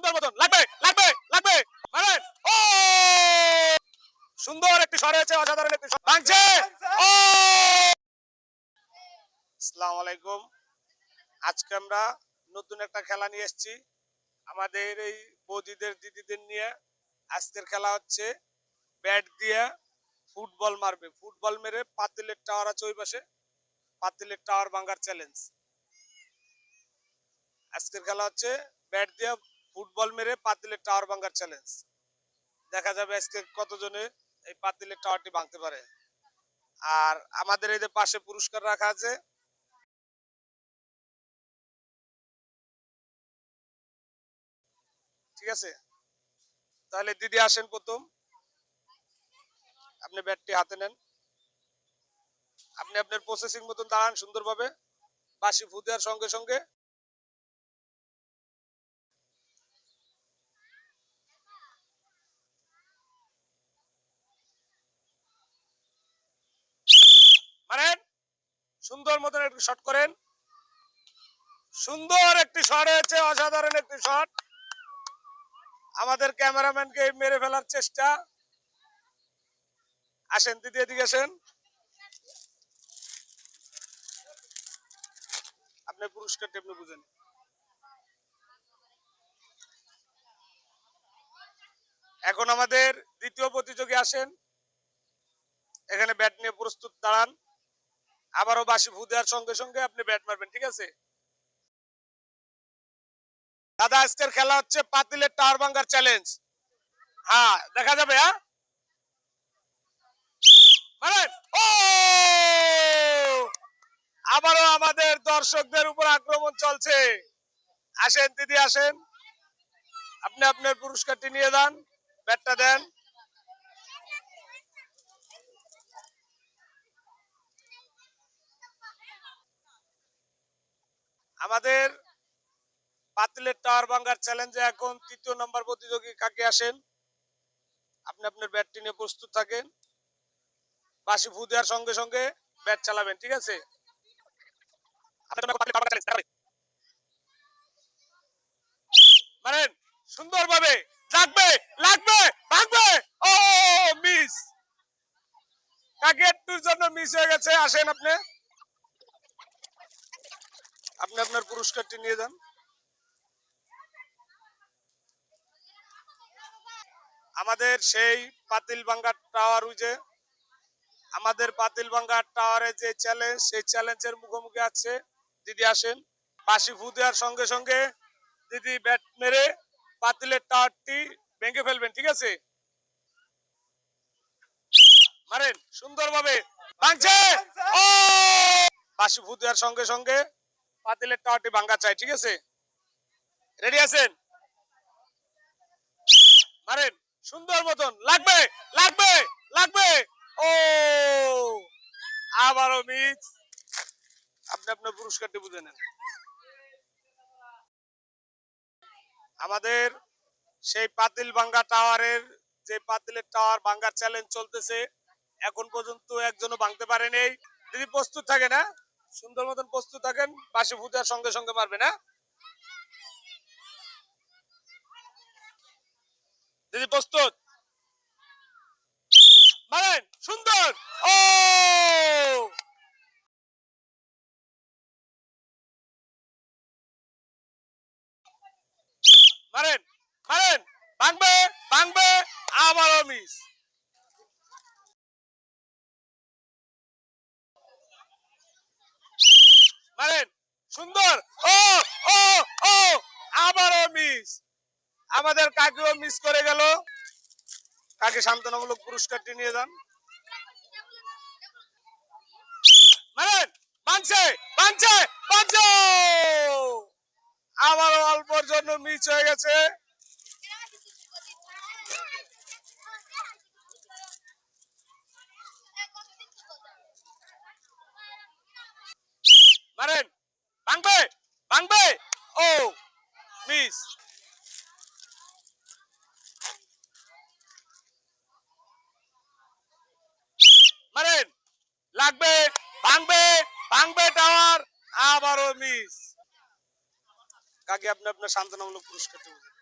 সুন্দর মতন। লাগবে লাগবে লাগবে। মারেন। ও সুন্দর একটি শট হয়েছে, অসাধারণ একটি শট ভাঙছে। ও আসসালামু আলাইকুম। আজকে আমরা নতুন একটা খেলা নিয়ে এসেছি। আমাদের এই বৌদিদের, দিদিদের নিয়ে। আজকের খেলা হচ্ছে ব্যাট দিয়ে ফুটবল মারবে। ফুটবল মেরে পাতিলের টাওয়ার আছে ওই পাশে। পাতিলের টাওয়ার ভাঙার চ্যালেঞ্জ আজকের খেলা হচ্ছে ব্যাট দিয়ে ফুটবল মেরে পাতিলের টাওয়ার ভাঙার চ্যালেঞ্জ দেখা যাবে আজকে কতজনে এই পাতিলের টাওয়ারটি ভাঙতে পারে। আর আমাদের এই যে পাশে পুরস্কার রাখা আছে, ঠিক আছে? তাহলে দিদি আসেন প্রথম। আপনি ব্যাটটি হাতে নেন। আপনি আপনার প্রসেসিং মতন দাঁড়ান সুন্দরভাবে। বাসি ফু দেওয়ার সঙ্গে সঙ্গে মারেন সুন্দর মতন একটু শট করেন। সুন্দর একটি শট হয়েছে, অসাধারণ একটি শট আমাদের ক্যামেরাম্যানকে মেরে ফেলার চেষ্টা। আসেন দিদি এদিকে আসেন। আপনি পুরস্কারটি আপনি বুঝেন। এখন আমাদের দ্বিতীয় প্রতিযোগী আসেন। এখানে ব্যাট নিয়ে প্রস্তুত দাঁড়ান। আবারও বাসি ফু দেওয়ার সঙ্গে সঙ্গে আপনি ব্যাট মারবেন, ঠিক আছে? দাদা, আজকের খেলা হচ্ছে পাতিলের টাওয়ার ভাঙ্গার চ্যালেঞ্জ হ্যাঁ দেখা যাবে হ্যাঁ? আবারও আমাদের দর্শকদের উপর আক্রমণ চলছে। আসেন, দিদি, আসেন। আপনি আপনার পুরস্কারটি নিয়ে যান, ব্যাটটা দেন। আমাদের পাতিলের টাওয়ার ভাঙ্গার চ্যালেঞ্জে এখন তৃতীয় নম্বর প্রতিযোগী কাকে আসেন? আপনি আপনার ব্যাটটি নিয়ে প্রস্তুত থাকেন। বাসি ফু দেওয়ার সঙ্গে সঙ্গে ব্যাট চালাবেন, ঠিক আছে? মারেন, সুন্দরভাবে, লাগবে লাগবে ভাগবে ও মিস কাকে একটুর জন্য মিস হয়ে গেছে, আসেন আপনি। আপনি আপনার পুরস্কারটি নিয়ে যান। আমাদের সেই পাতিল ভাঙ্গার টাওয়ার যে, আমাদের পাতিল ভাঙ্গার টাওয়ারে যে চ্যালেঞ্জ সেই চ্যালেঞ্জের মুখোমুখি আছে। দিদি আসেন বাসি ফু দেওয়ার সঙ্গে সঙ্গে দিদি ব্যাট মেরে পাতিলের টাওয়ারটি ভেঙে ফেলবেন, ঠিক আছে? মারেন, সুন্দরভাবে। ভাঙছে! ও! বাসি ফু দেওয়ার সঙ্গে সঙ্গে পাতিলের টাওয়ারটি ভাঙ্গা চাই, ঠিক আছে? রেডি আছেন? মারেন, সুন্দর মতন। লাগবে লাগবে লাগবে! ও! আপনি আপনার পুরস্কারটি বুঝে নেন। আমাদের সেই পাতিল ভাঙ্গা টাওয়ারের, যে পাতিলের টাওয়ার ভাঙ্গার চ্যালেঞ্জ চলতেছে, এখন পর্যন্ত একজনও ভাঙতে পারেনি। দিদি, প্রস্তুত থাকে না সুন্দর মতন প্রস্তুত থাকেন বাসি ফুটার সঙ্গে সঙ্গে মারবে না দিদি, প্রস্তুত? মারেন, সুন্দর! ও! মারেন মারেন! ভাঙবে ভাঙবে, আবারও মিস মারেন সুন্দর। ও ও ও, আবারও মিস আমাদের কাকেও মিস করে গেল। কাকে সান্ত্বনামূলক পুরস্কারটি নিয়ে যান। মারেন বাঁধছে বাঁধছে বাঁধছে আবারও অল্পর জন্য মিস হয়ে গেছে মারেন ভাঙবে ভাঙবে ও মিস মারেন লাগবে ভাঙবে ভাঙবে টাওয়ার আবারও মিস কাকে আপনি আপনার সান্ত্বনামূলক পুরস্কার দেবেন